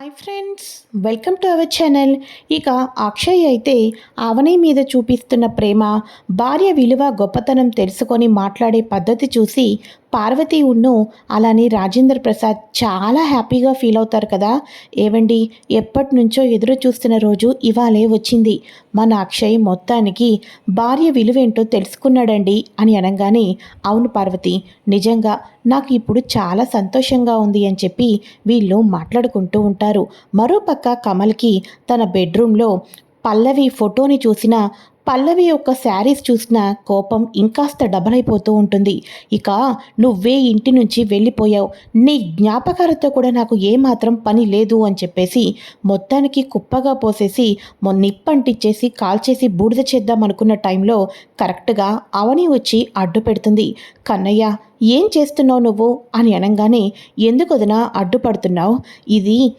Hi friends welcome to our channel ఇక అక్షయ్ అయితే అవని మీద చూపిస్తున్న ప్రేమ భార్య విలువ గొప్పతనం తెలుసుకొని మాట్లాడే పద్ధతి చూసి పార్వతి ఉన్ను అలానే రాజేంద్ర ప్రసాద్ చాలా హ్యాపీగా ఫీల్ అవుతారు కదా? ఏవండి ఎప్పటి నుంచో ఎదురు చూస్తున్న రోజు ఇవాళే వచ్చింది. మన అక్షయ్ మొత్తానికి భార్య విలువేంటో తెలుసుకున్నాడండి అని అనగానే అవును పార్వతి నిజంగా నాకు ఇప్పుడు చాలా సంతోషంగా ఉంది అని చెప్పి వీళ్ళు మాట్లాడుకుంటూ ఉంటారు. మరోపక్క కమల్కి తన బెడ్రూమ్లో పల్లవి ఫోటోని చూసిన పల్లవి యొక్క శారీస్ చూసిన కోపం ఇంకాస్త డబల్ అయిపోతూ ఉంటుంది. ఇక నువ్వే ఇంటి నుంచి వెళ్ళిపోయావు. నీ జ్ఞాపకాలతో కూడా నాకు ఏమాత్రం పని లేదు అని చెప్పేసి మొత్తానికి కుప్పగా పోసేసి నిప్పంటిచ్చేసి కాల్చేసి బూడిద చేద్దాం అనుకున్న టైంలో కరెక్ట్గా అవని వచ్చి అడ్డు పెడుతుంది. కన్నయ్య ఏం చేస్తున్నావు నువ్వు? అని అనగానే ఎందుకు వదినా అడ్డుపడుతున్నావు ఇది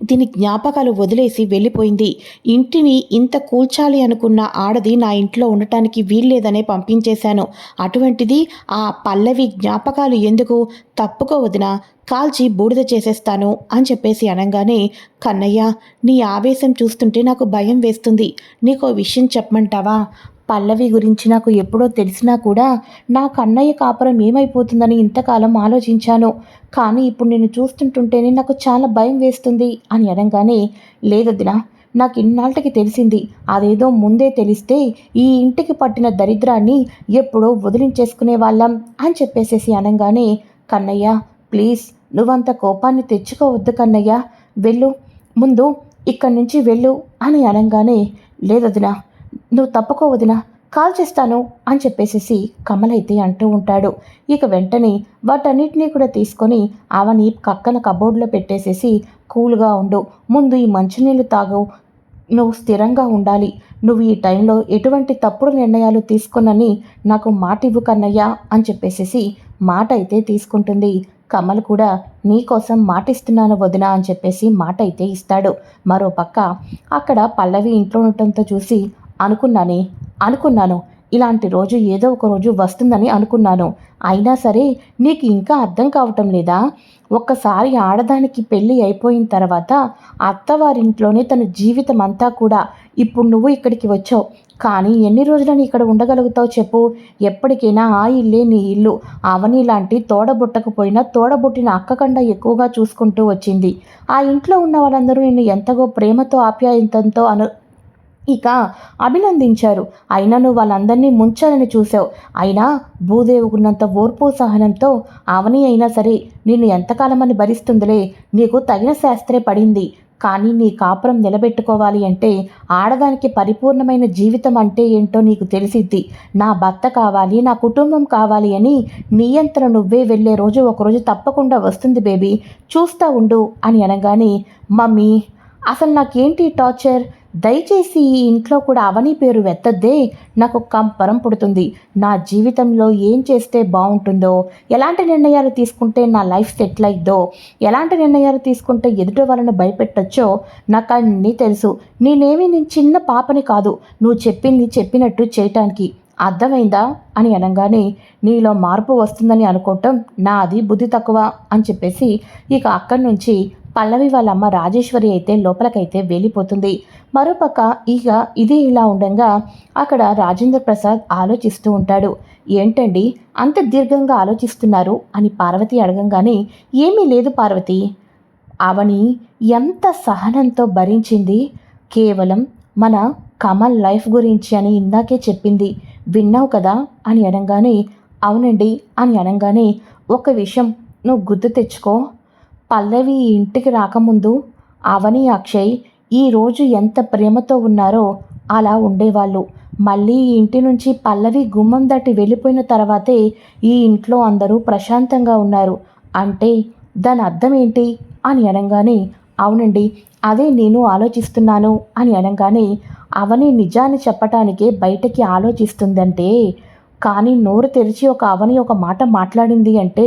దీని జ్ఞాపకాలు వదిలేసి వెళ్ళిపోయింది. ఇంటిని ఇంత కూల్చాలి అనుకున్న ఆడది నా ఇంట్లో ఉండటానికి వీల్లేదనే పంపించేశాను. అటువంటిది ఆ పల్లవి జ్ఞాపకాలు ఎందుకు? తప్పుకోవదిన కాల్చి బూడిద చేసేస్తాను అని చెప్పేసి అనగానే కన్నయ్య నీ ఆవేశం చూస్తుంటే నాకు భయం వేస్తుంది. నీకో విషయం చెప్పమంటావా? పల్లవి గురించి నాకు ఎప్పుడో తెలిసినా కూడా నా కన్నయ్య కాపురం ఏమైపోతుందని ఇంతకాలం ఆలోచించాను. కానీ ఇప్పుడు నేను చూస్తుంటుంటేనే నాకు చాలా భయం వేస్తుంది అని అనగానే లేదొద్దినా నాకు ఇన్నాళ్ళకి తెలిసింది. అదేదో ముందే తెలిస్తే ఈ ఇంటికి పట్టిన దరిద్రాన్ని ఎప్పుడో వదిలించేసుకునే వాళ్ళం అని చెప్పేసేసి అనగానే కన్నయ్య ప్లీజ్ నువ్వంత కోపాన్ని తెచ్చుకోవద్దు కన్నయ్య. వెళ్ళు ముందు ఇక్కడి నుంచి వెళ్ళు అని అనగానే లేదొదినా నువ్వు తప్పుకో వదినా కాల్ చేస్తాను అని చెప్పేసేసి కమల్ అయితే అంటూ ఉంటాడు. ఇక వెంటనే వాటన్నిటినీ కూడా తీసుకొని అవని పక్కన కబోర్డ్లో పెట్టేసేసి కూల్గా ఉండు. ముందు ఈ మంచినీళ్ళు తాగు. నువ్వు స్థిరంగా ఉండాలి. నువ్వు ఈ టైంలో ఎటువంటి తప్పుడు నిర్ణయాలు తీసుకున్నని నాకు మాట ఇవ్వు కన్నయ్యా అని చెప్పేసేసి మాట అయితే తీసుకుంటుంది. కమల్ కూడా నీకోసం మాటిస్తున్నాను వదిన అని చెప్పేసి మాట అయితే ఇస్తాడు. మరో పక్క అక్కడ పల్లవి ఇంట్లో ఉండటంతో చూసి అనుకున్నానే అనుకున్నాను. ఇలాంటి రోజు ఏదో ఒక రోజు వస్తుందని అనుకున్నాను. అయినా సరే నీకు ఇంకా అర్థం కావటం లేదా? ఒక్కసారి ఆడదానికి పెళ్ళి అయిపోయిన తర్వాత అత్తవారింట్లోనే తన జీవితం అంతా కూడా ఇప్పుడు నువ్వు ఇక్కడికి వచ్చావు. కానీ ఎన్ని రోజులని ఇక్కడ ఉండగలుగుతావు చెప్పు? ఎప్పటికైనా ఆ ఇల్లే నీ ఇల్లు. అవని లాంటి తోడబుట్టకపోయినా తోడబుట్టిన అక్క ఎక్కువగా చూసుకుంటూ వచ్చింది. ఆ ఇంట్లో ఉన్న వాళ్ళందరూ నిన్ను ఎంతగో ప్రేమతో ఆప్యాయంతంతో అను ఇక అభినందించారు. అయినా నువ్వు వాళ్ళందరినీ ముంచాలని చూసావు అయినా భూదేవుకున్నంత ఓర్పు సహనంతో అవని అయినా సరే నిన్ను ఎంతకాలమని భరిస్తుందిలే. నీకు తగిన శాస్త్రే పడింది. కానీ నీ కాపురం నిలబెట్టుకోవాలి అంటే ఆడదానికి పరిపూర్ణమైన జీవితం అంటే ఏంటో నీకు తెలిసిద్ది. నా భర్త కావాలి నా కుటుంబం కావాలి అని నియంత్రణ నువ్వే వెళ్ళే రోజు ఒకరోజు తప్పకుండా వస్తుంది బేబీ. చూస్తూ ఉండు అని అనగానే మమ్మీ అసలు నాకేంటి టార్చర్? దయచేసి ఈ ఇంట్లో కూడా అవని పేరు వెత్తద్దే. నాకు కంపరం పుడుతుంది. నా జీవితంలో ఏం చేస్తే బాగుంటుందో ఎలాంటి నిర్ణయాలు తీసుకుంటే నా లైఫ్ సెటిల్ అయిద్దో ఎలాంటి నిర్ణయాలు తీసుకుంటే ఎదుటి వాళ్ళని భయపెట్టచ్చో నాకు అన్నీ తెలుసు. నేనేమి నేను చిన్న పాపని కాదు. నువ్వు చెప్పింది చెప్పినట్టు చేయటానికి. అర్థమైందా? అని అనగానే నీలో మార్పు వస్తుందని అనుకోవటం నాది బుద్ధి తక్కువ అని చెప్పేసి ఇక అక్కడి నుంచి పల్లవి వాళ్ళ అమ్మ రాజేశ్వరి అయితే లోపలికైతే వెళ్ళిపోతుంది. మరోపక్క ఇక ఇది ఇలా ఉండగా అక్కడ రాజేంద్ర ప్రసాద్ ఆలోచిస్తూ ఉంటాడు. ఏంటండి అంత దీర్ఘంగా ఆలోచిస్తున్నారు అని పార్వతి అడగంగానే ఏమీ లేదు పార్వతి. అవని ఎంత సహనంతో భరించింది? కేవలం మన కమల్ లైఫ్ గురించి అని ఇందాకే చెప్పింది. విన్నావు కదా? అని అనగానే అవునండి అని అనగానే ఒక విషయం నువ్వు గుర్తు తెచ్చుకో. పల్లవి ఇంటికి రాకముందు అవని అక్షయ్ ఈరోజు ఎంత ప్రేమతో ఉన్నారో అలా ఉండేవాళ్ళు. మళ్ళీ ఈ ఇంటి నుంచి పల్లవి గుమ్మం దాటి వెళ్ళిపోయిన తర్వాతే ఈ ఇంట్లో అందరూ ప్రశాంతంగా ఉన్నారు. అంటే దాని అర్థం ఏంటి అని అనగానే అవునండి అదే నేను ఆలోచిస్తున్నాను అని అనగానే అవని నిజాన్ని చెప్పటానికే బయటకి ఆలోచిస్తుందంటే కానీ నోరు తెరిచి ఒక అవని ఒక మాట మాట్లాడింది అంటే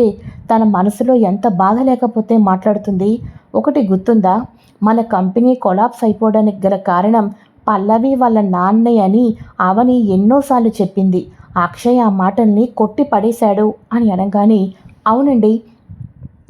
తన మనసులో ఎంత బాధ లేకపోతే మాట్లాడుతుంది? ఒకటి గుర్తుందా? మన కంపెనీ కొలాప్స్ అయిపోవడానికి గల కారణం పల్లవి వాళ్ళ నాన్నే అని అవని ఎన్నోసార్లు చెప్పింది. అక్షయ్ ఆ మాటల్ని కొట్టి పడేశాడు అని అనగానే అవునండి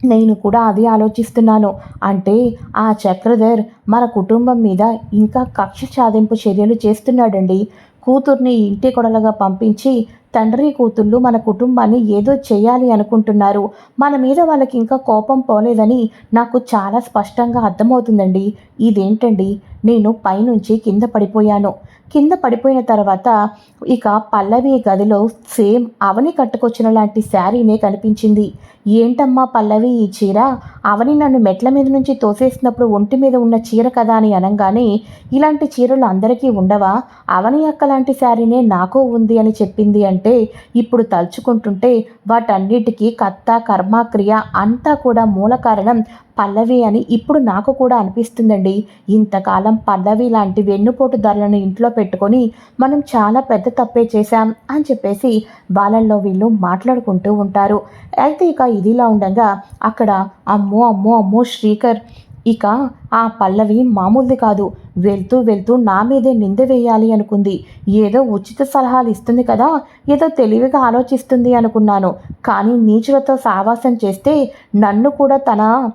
నేను కూడా అదే ఆలోచిస్తున్నాను. అంటే ఆ చక్రధర్ మన కుటుంబం మీద ఇంకా కక్ష సాధింపు చర్యలు చేస్తున్నాడండి. కూతుర్ని ఇంటి కొడలుగా పంపించి తండ్రి కూతుళ్ళు మన కుటుంబాన్ని ఏదో చేయాలి అనుకుంటున్నారు. మన మీద వాళ్ళకి ఇంకా కోపం పోలేదని నాకు చాలా స్పష్టంగా అర్థమవుతుందండి. ఇదేంటండి? నేను పైనుంచి కింద పడిపోయాను. కింద పడిపోయిన తర్వాత ఇక పల్లవి గదిలో సేమ్ అవని కట్టుకొచ్చిన లాంటి శారీనే కనిపించింది. ఏంటమ్మా పల్లవి ఈ చీర? అవని నన్ను మెట్ల మీద నుంచి తోసేసినప్పుడు ఒంటి మీద ఉన్న చీర కదా అని అనగానే ఇలాంటి చీరలు అందరికీ ఉండవా? అవని అక్క లాంటి శారీనే నాకు ఉంది అని చెప్పింది అండి అంటే ఇప్పుడు తలుచుకుంటుంటే వాటన్నిటికీ కర్త కర్మ క్రియ అంతా కూడా మూల కారణం పల్లవి అని ఇప్పుడు నాకు కూడా అనిపిస్తుందండి. ఇంతకాలం పల్లవి లాంటి వెన్నుపోటు ధరలను ఇంట్లో పెట్టుకొని మనం చాలా పెద్ద తప్పే చేశాం అని చెప్పేసి వాళ్ళల్లో వీళ్ళు మాట్లాడుకుంటూ ఉంటారు. అయితే ఇక ఇదిలా ఉండగా అక్కడ అమ్మో అమ్మో అమ్మో శ్రీకర్ ఇక ఆ పల్లవి మామూలుది కాదు. వెళ్తూ వెళ్తూ నా మీదే నింద వేయాలి అనుకుంది. ఏదో ఉచిత సలహాలు ఇస్తుంది కదా ఏదో తెలివిగా ఆలోచిస్తుంది అనుకున్నాను. కానీ నీచులతో సావాసం చేస్తే నన్ను కూడా తన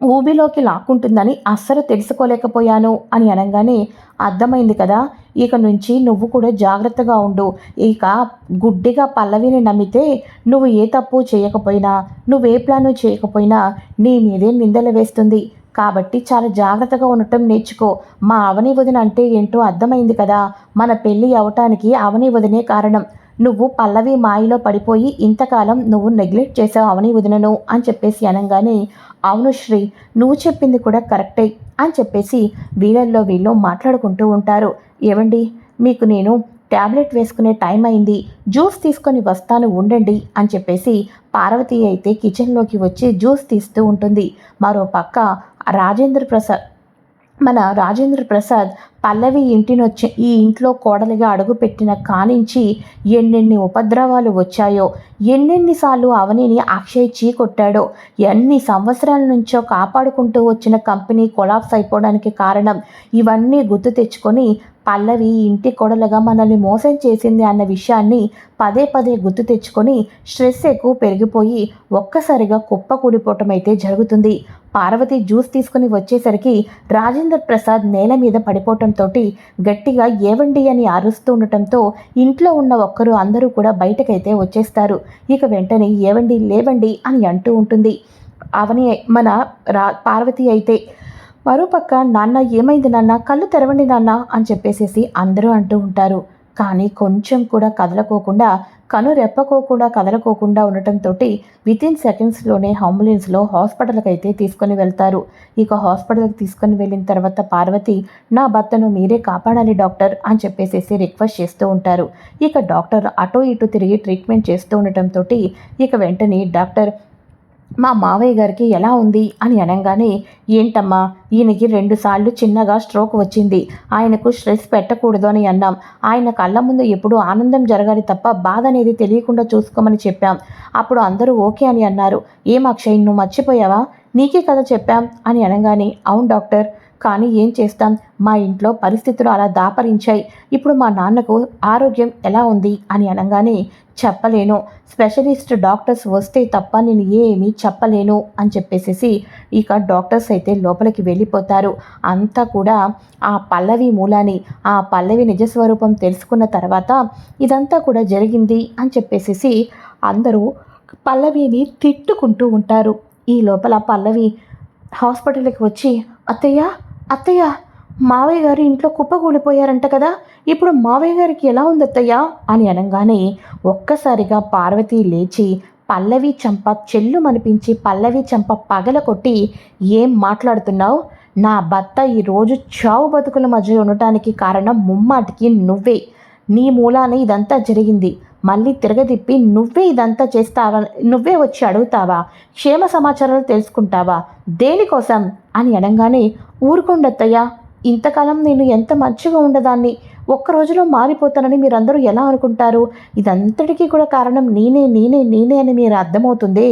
ఊబిలోకి లాక్కుంటుందని అస్సలు తెలుసుకోలేకపోయాను అని అనగానే అర్థమైంది కదా ఇక నుంచి నువ్వు కూడా జాగ్రత్తగా ఉండు. ఇక గుడ్డిగా పల్లవిని నమ్మితే నువ్వు ఏ తప్పు చేయకపోయినా నువ్వే ప్లాను చేయకపోయినా నీ మీదే నిందలు వేస్తుంది. కాబట్టి చాలా జాగ్రత్తగా ఉండటం నేర్చుకో. మా అవని వదిన అంటే ఏంటో అర్థమైంది కదా మన పెళ్ళి అవటానికి అవని వదినే కారణం. నువ్వు పల్లవి మాయలో పడిపోయి ఇంతకాలం నువ్వు నెగ్లెక్ట్ చేసావు అవని వదినను అని చెప్పేసి అనగానే అవును శ్రీ నువ్వు చెప్పింది కూడా కరెక్టే అని చెప్పేసి వీళ్ళల్లో వీళ్ళు మాట్లాడుకుంటూ ఉంటారు. ఏవండి? మీకు నేను ట్యాబ్లెట్ వేసుకునే టైం అయింది. జ్యూస్ తీసుకొని వస్తాను ఉండండి అని చెప్పేసి పార్వతి అయితే కిచెన్లోకి వచ్చి జ్యూస్ తీస్తూ ఉంటుంది. మరో పక్క రాజేంద్ర ప్రసాద్ మన రాజేంద్ర ప్రసాద్ పల్లవి ఇంటినొచ్చి ఈ ఇంట్లో కోడలిగా అడుగుపెట్టిన కానించి ఎన్నెన్ని ఉపద్రవాలు వచ్చాయో ఎన్నెన్నిసార్లు అవనిని అక్షయ్ చీకొట్టాడో ఎన్ని సంవత్సరాల నుంచో కాపాడుకుంటూ వచ్చిన కంపెనీ కొలాప్స్ అయిపోవడానికి కారణం ఇవన్నీ గుర్తు తెచ్చుకొని పల్లవి ఇంటి కొడలుగా మనల్ని మోసం చేసింది అన్న విషయాన్ని పదే పదే గుర్తు తెచ్చుకొని స్ట్రెస్ ఎక్కువ పెరిగిపోయి ఒక్కసారిగా కుప్ప కూడిపోవటం అయితే జరుగుతుంది. పార్వతి జ్యూస్ తీసుకుని వచ్చేసరికి రాజేంద్ర ప్రసాద్ నేల మీద పడిపోవటంతో గట్టిగా ఏవండి అని అరుస్తూ ఉండటంతో ఇంట్లో ఉన్న ఒక్కరు అందరూ కూడా బయటకైతే వచ్చేస్తారు. ఇక వెంటనే ఏవండి లేవండి అని అంటూ ఉంటుంది. అవని మన రా పార్వతి అయితే మరోపక్క నాన్న ఏమైంది నాన్న? కళ్ళు తెరవండి నాన్న అని చెప్పేసేసి అందరూ అంటూ ఉంటారు. కానీ కొంచెం కూడా కదలకోకుండా కను రెప్పకోకుండా కదలకోకుండా ఉండటంతో వితిన్ సెకండ్స్లోనే అంబులెన్స్లో హాస్పిటల్కి అయితే తీసుకొని వెళ్తారు. ఇక హాస్పిటల్కి తీసుకొని వెళ్ళిన తర్వాత పార్వతి నా భర్తను మీరే కాపాడాలి డాక్టర్ అని చెప్పేసేసి రిక్వెస్ట్ చేస్తూ ఉంటారు. ఇక డాక్టర్ అటు ఇటు తిరిగి ట్రీట్మెంట్ చేస్తూ ఉండటంతో ఇక వెంటనే డాక్టర్ మా మావయ్య గారికి ఎలా ఉంది అని అనగానే ఏంటమ్మా ఈయనకి రెండుసార్లు చిన్నగా స్ట్రోక్ వచ్చింది. ఆయనకు స్ట్రెస్ పెట్టకూడదు అని అన్నాం. ఆయన కళ్ళ ముందు ఎప్పుడు ఆనందం జరగాలి తప్ప బాధ అనేది తెలియకుండా చూసుకోమని చెప్పాం. అప్పుడు అందరూ ఓకే అని అన్నారు. ఏం అక్షయ్ నువ్వు మర్చిపోయావా? నీకే కదా చెప్పాం అని అనగానే అవును డాక్టర్. కానీ ఏం చేస్తాం? మా ఇంట్లో పరిస్థితులు అలా దాపరించాయి. ఇప్పుడు మా నాన్నకు ఆరోగ్యం ఎలా ఉంది? అని అనగానే చెప్పలేను. స్పెషలిస్ట్ డాక్టర్స్ వస్తే తప్ప నేను ఏమీ చెప్పలేను అని చెప్పేసేసి ఇక డాక్టర్స్ అయితే లోపలికి వెళ్ళిపోతారు. అంతా కూడా ఆ పల్లవి మూలాని. ఆ పల్లవి నిజస్వరూపం తెలుసుకున్న తర్వాత ఇదంతా కూడా జరిగింది అని చెప్పేసేసి అందరూ పల్లవిని తిట్టుకుంటూ ఉంటారు. ఈ లోపల పల్లవి హాస్పిటల్కి వచ్చి అత్తయ్య అత్తయ్య మావయ్య గారు ఇంట్లో కుప్పకూలిపోయారంట కదా ఇప్పుడు మావయ్య గారికి ఎలా ఉంది అత్తయ్య? అని అనగానే ఒక్కసారిగా పార్వతి లేచి పల్లవి చంప చెల్లు మనిపించి పల్లవి చంప పగల కొట్టి ఏం మాట్లాడుతున్నావు? నా భర్త ఈరోజు చావు బతుకుల మధ్య ఉండటానికి కారణం ముమ్మాటికి నువ్వే. నీ మూలాన ఇదంతా జరిగింది. మళ్ళీ తిరగదిప్పి నువ్వే ఇదంతా చేస్తావా? నువ్వే వచ్చి అడుగుతావా? క్షేమ సమాచారాలు తెలుసుకుంటావా? దేనికోసం? అని అనగానే ఊరుకోండత్తయ్యా ఇంతకాలం నేను ఎంత మంచిగా ఉండదాన్ని? ఒక్క రోజులో మారిపోతానని మీరందరూ ఎలా అనుకుంటారు? ఇదంతటికీ కూడా కారణం నేనే నేనే నేనే అని మీరు అర్థమవుతుంది?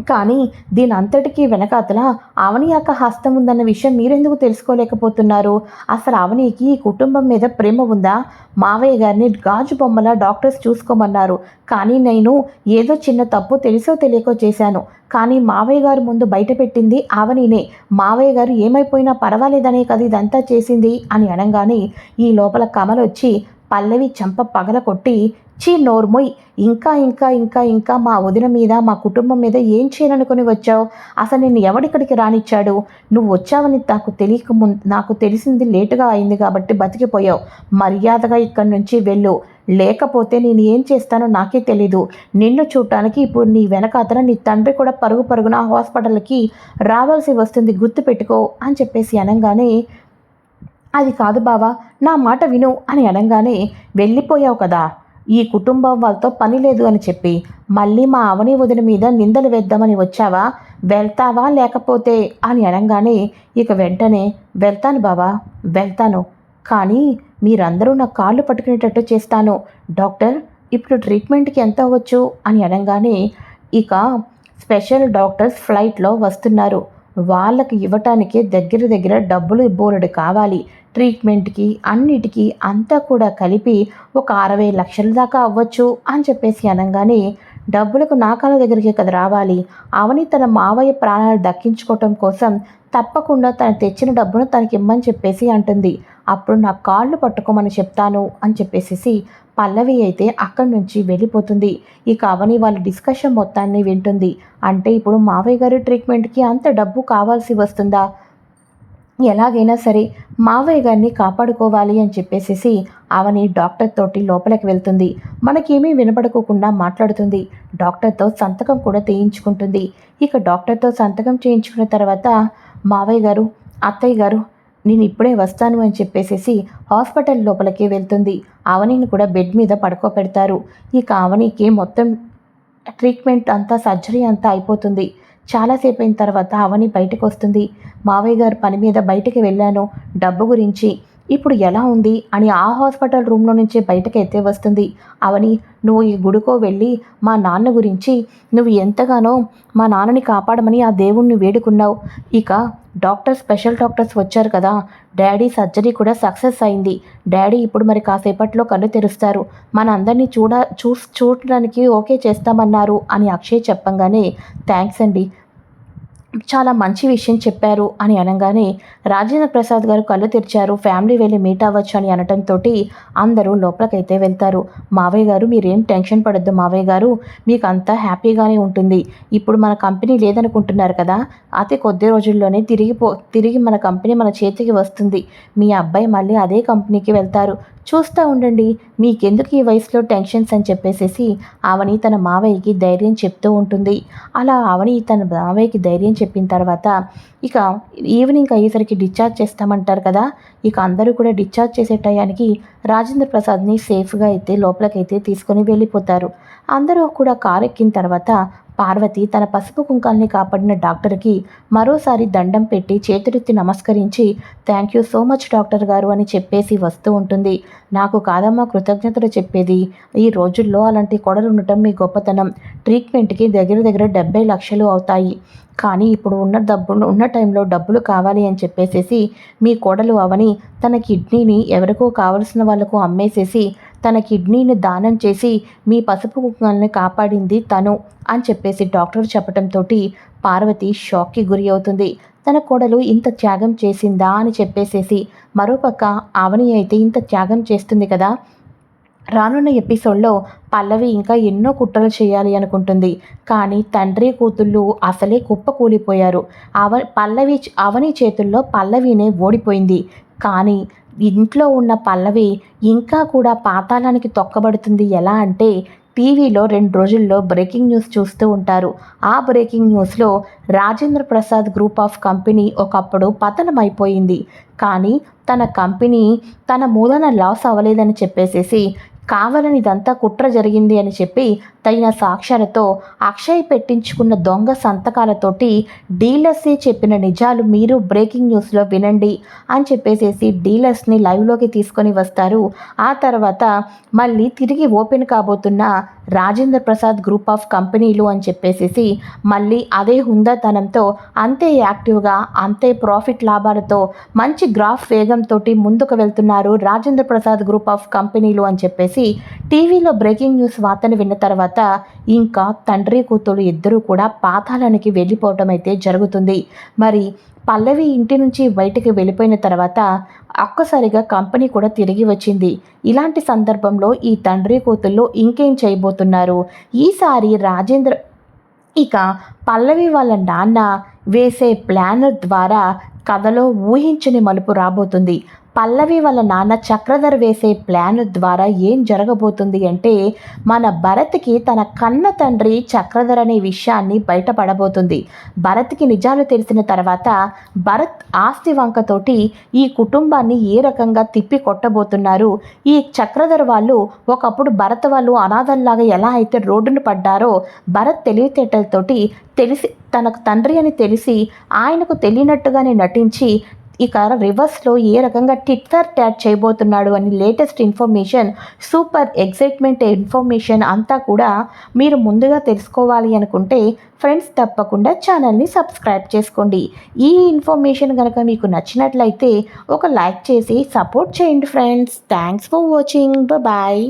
కానీ దీని అంతటికీ వెనకాతల అవని యొక్క హస్తం ఉందన్న విషయం మీరెందుకు తెలుసుకోలేకపోతున్నారు? అసలు అవనికి ఈ కుటుంబం మీద ప్రేమ ఉందా? మావయ్య గారిని గాజు బొమ్మల డాక్టర్స్ చూసుకోమన్నారు. కానీ నేను ఏదో చిన్న తప్పు తెలిసో తెలియకో చేశాను. కానీ మావయ్య గారు ముందు బయట పెట్టింది ఆవనినే మావయ్య గారు ఏమైపోయినా పర్వాలేదనే కదా ఇదంతా చేసింది అని అనగానే ఈ లోపల కమలొచ్చి పల్లవి చంప పగల కొట్టి చీ నోర్మొయ్ ఇంకా ఇంకా ఇంకా ఇంకా మా వదిన మీద మా కుటుంబం మీద ఏం చేయాలనుకుని వచ్చావు? అసలు నేను ఎవడిక్కడికి రానిచ్చాడు? నువ్వు వచ్చావని నాకు తెలియక ముందు నాకు తెలిసింది లేటుగా అయింది కాబట్టి బతికిపోయావు. మర్యాదగా ఇక్కడి నుంచి వెళ్ళు. లేకపోతే నేను ఏం చేస్తానో నాకే తెలీదు. నిన్ను చూడటానికి ఇప్పుడు నీ వెనకాతల నీ తండ్రి కూడా పరుగు పరుగున హాస్పిటల్కి రావాల్సి వస్తుంది. గుర్తుపెట్టుకో అని చెప్పేసి అనగానే అది కాదు బావా నా మాట విను అని అనగానే వెళ్ళిపోయావు కదా. ఈ కుటుంబం వాళ్ళతో పని లేదు అని చెప్పి మళ్ళీ మా అవని వదిన మీద నిందలు వేద్దామని వచ్చావా? వెళ్తావా లేకపోతే? అని అనగానే ఇక వెంటనే వెళ్తాను బావా వెళ్తాను. కానీ మీరందరూ నా కాళ్ళు పట్టుకునేటట్టు చేస్తాను. డాక్టర్ ఇప్పుడు ట్రీట్మెంట్కి ఎంత అవ్వచ్చు? అని అనగానే ఇక స్పెషల్ డాక్టర్స్ ఫ్లైట్లో వస్తున్నారు. వాళ్ళకి ఇవ్వటానికి దగ్గర దగ్గర డబ్బులు బోలెడు కావాలి. ట్రీట్మెంట్కి అన్నిటికీ అంతా కూడా కలిపి ఒక అరవై లక్షల దాకా అవ్వచ్చు అని చెప్పేసి అనగానే డబ్బులకు నా కాళ్ళ దగ్గరికి కదా రావాలి. అవని తన మావయ్య ప్రాణాలు దక్కించుకోవటం కోసం తప్పకుండా తను తెచ్చిన డబ్బును తనకి ఇమ్మని చెప్పేసి అంటుంది. అప్పుడు నా కాళ్ళు పట్టుకోమని చెప్తాను అని చెప్పేసి పల్లవి అయితే అక్కడి నుంచి వెళ్ళిపోతుంది. ఇక అవని వాళ్ళ డిస్కషన్ మొత్తాన్ని వింటుంది. అంటే ఇప్పుడు మావయ్య గారి ట్రీట్మెంట్కి అంత డబ్బు కావాల్సి వస్తుందా? ఎలాగైనా సరే మావయ్య గారిని కాపాడుకోవాలి అని చెప్పేసి అవని డాక్టర్ తోటి లోపలికి వెళ్తుంది. మనకేమీ వినపడుకోకుండా మాట్లాడుతుంది. డాక్టర్తో సంతకం కూడా చేయించుకుంటుంది ఇక డాక్టర్తో సంతకం చేయించుకున్న తర్వాత మావయ్య గారు అత్తయ్య గారు నేను ఇప్పుడే వస్తాను అని చెప్పేసేసి హాస్పిటల్ లోపలికి వెళ్తుంది. అవనిని కూడా బెడ్ మీద పడుకోబెడతారు. ఇక అవనికి మొత్తం ట్రీట్మెంట్ అంతా సర్జరీ అంతా అయిపోతుంది. చాలాసేపు అయిన తర్వాత అవని బయటకు వస్తుంది మావయ్య గారు పని మీద బయటికి వెళ్ళాను. డబ్బు గురించి ఇప్పుడు ఎలా ఉంది అని ఆ హాస్పిటల్ రూమ్లో నుంచే బయటకైతే వస్తుంది. అవని నువ్వు ఈ గుడికో వెళ్ళి మా నాన్న గురించి నువ్వు ఎంతగానో మా నాన్నని కాపాడమని ఆ దేవుణ్ణి వేడుకున్నావు. ఇక డాక్టర్ స్పెషల్ డాక్టర్స్ వచ్చారు కదా. డాడీ సర్జరీ కూడా సక్సెస్ అయింది. డాడీ ఇప్పుడు మరి కాసేపట్లో కళ్ళు తెరుస్తారు. మన అందరినీ చూడ చూ చూడడానికి ఓకే చేస్తామన్నారు అని అక్షయ్ చెప్పంగానే థ్యాంక్స్ అండి. చాలా మంచి విషయం చెప్పారు అని అనగానే రాజేంద్ర ప్రసాద్ గారు కళ్ళు తెరిచారు. ఫ్యామిలీ వెళ్ళి మీట్ అవ్వచ్చు అని అనటంతో అందరూ లోపలికైతే వెళ్తారు. మావయ్య గారు మీరేం టెన్షన్ పడద్దు మావయ్య గారు. మీకు అంతా హ్యాపీగానే ఉంటుంది. ఇప్పుడు మన కంపెనీ లేదనుకుంటున్నారు కదా. అతి కొద్ది రోజుల్లోనే తిరిగిపో తిరిగి మన కంపెనీ మన చేతికి వస్తుంది. మీ అబ్బాయి మళ్ళీ అదే కంపెనీకి వెళ్తారు. చూస్తూ ఉండండి. మీకెందుకు ఈ వయసులో టెన్షన్స్ అని చెప్పేసేసి ఆవని తన మావయ్యకి ధైర్యం చెప్తూ ఉంటుంది. అలా ఆవని తన మావయ్యకి ధైర్యం చెప్పిన తర్వాత ఇక ఈవినింగ్ అయ్యేసరికి డిశ్చార్జ్ చేస్తామంటారు కదా ఇక అందరూ కూడా డిశ్చార్జ్ చేసే టయానికి రాజేంద్ర ప్రసాద్ని సేఫ్గా అయితే లోపలికైతే తీసుకొని వెళ్ళిపోతారు. అందరూ కూడా కారు ఎక్కిన తర్వాత పార్వతి తన పసుపు కుంకాల్ని కాపాడిన డాక్టర్కి మరోసారి దండం పెట్టి చేతురెత్తి నమస్కరించి thank you so much doctor గారు అని చెప్పేసి వస్తూ ఉంటుంది. నాకు కాదమ్మా కృతజ్ఞతలు చెప్పేది. ఈ రోజుల్లో అలాంటి కొడలు ఉండటం మీ గొప్పతనం. ట్రీట్మెంట్కి దగ్గర దగ్గర డెబ్బై లక్షలు అవుతాయి. కానీ ఇప్పుడు ఉన్న డబ్బు ఉన్న టైంలో డబ్బులు కావాలి అని చెప్పేసేసి మీ కోడలు అవని తన కిడ్నీని ఎవరికో కావలసిన వాళ్ళకు అమ్మేసేసి తన కిడ్నీని దానం చేసి మీ పసుపు కుక్కల్ని కాపాడింది తను అని చెప్పేసి డాక్టర్ చెప్పడంతో పార్వతి షాక్కి గురి అవుతుంది. తన కోడలు ఇంత త్యాగం చేసిందా అని చెప్పేసేసి మరోపక్క ఆవని అయితే ఇంత త్యాగం చేస్తుంది కదా? రానున్న ఎపిసోడ్లో పల్లవి ఇంకా ఎన్నో కుట్రలు చేయాలి అనుకుంటుంది. కానీ తండ్రి కూతుళ్ళు అసలే కుప్ప కూలిపోయారు అవ పల్లవి అవని చేతుల్లో పల్లవినే ఓడిపోయింది. కానీ ఇంట్లో ఉన్న పల్లవి ఇంకా కూడా పాతాళానికి తొక్కబడుతుంది. ఎలా అంటే టీవీలో రెండు రోజుల్లో బ్రేకింగ్ న్యూస్ చూస్తూ ఉంటారు. ఆ బ్రేకింగ్ న్యూస్లో Rajendra Prasad group of company ఒకప్పుడు పతనమైపోయింది. కానీ తన కంపెనీ తన మూలన లాస్ అవ్వలేదని చెప్పేసేసి కావాలని ఇదంతా కుట్ర జరిగింది అని చెప్పి తగిన సాక్ష్యాలతో అక్షయ్ పెట్టించుకున్న దొంగ సంతకాలతోటి డీలర్సే చెప్పిన నిజాలు మీరు బ్రేకింగ్ న్యూస్లో వినండి అని చెప్పేసేసి డీలర్స్ని లైవ్లోకి తీసుకొని వస్తారు. ఆ తర్వాత మళ్ళీ తిరిగి ఓపెన్ కాబోతున్న రాజేంద్ర ప్రసాద్ గ్రూప్ ఆఫ్ కంపెనీలు అని చెప్పేసేసి మళ్ళీ అదే హుందాతనంతో అంతే యాక్టివ్గా అంతే ప్రాఫిట్ లాభాలతో మంచి గ్రాఫ్ వేగంతో ముందుకు వెళ్తున్నారు రాజేంద్ర ప్రసాద్ గ్రూప్ ఆఫ్ కంపెనీలు అని చెప్పేసి టీవీలో బ్రేకింగ్ న్యూస్ వార్తను విన్న తర్వాత ఇంకా తండ్రి కూతురు ఇద్దరూ కూడా పాతాళానికి వెళ్ళిపోవటం అయితే జరుగుతుంది. మరి పల్లవి ఇంటి నుంచి బయటకు వెళ్ళిపోయిన తర్వాత ఒక్కసారిగా కంపెనీ కూడా తిరిగి వచ్చింది. ఇలాంటి సందర్భంలో ఈ తండ్రి కూతుళ్ళు ఇంకేం చేయబోతున్నారు? ఈసారి రాజేంద్ర ఇక పల్లవి వాళ్ళ నాన్న వేసే ప్లాన్ ద్వారా కథలో ఊహించని మలుపు రాబోతుంది. పల్లవి వాళ్ళ నాన్న చక్రధర్ వేసే ప్లాన్ ద్వారా ఏం జరగబోతుంది అంటే మన భరత్కి తన కన్న తండ్రి చక్రధర్ అనే విషయాన్ని బయటపడబోతుంది. భరత్కి నిజాలు తెలిసిన తర్వాత భరత్ ఆస్తి వంకతోటి ఈ కుటుంబాన్ని ఏ రకంగా తిప్పి కొట్టబోతున్నారు ఈ చక్రధర్ వాళ్ళు ఒకప్పుడు భరత్ వాళ్ళు అనాథల్లాగా ఎలా అయితే రోడ్డును పడ్డారో భరత్ తెలివితేటలతోటి తెలిసి తనకు తండ్రి అని తెలిసి ఆయనకు తెలియనట్టుగానే నటించి ఇక రివర్స్లో ఏ రకంగా టిట్ ఫర్ ట్యాట్ చేయబోతున్నాడు అని latest information super excitement information అంతా కూడా మీరు ముందుగా తెలుసుకోవాలి అనుకుంటే ఫ్రెండ్స్ తప్పకుండా ఛానల్ని సబ్స్క్రైబ్ చేసుకోండి. ఈ ఇన్ఫర్మేషన్ కనుక మీకు నచ్చినట్లయితే ఒక లైక్ చేసి సపోర్ట్ చేయండి friends thanks for watching bye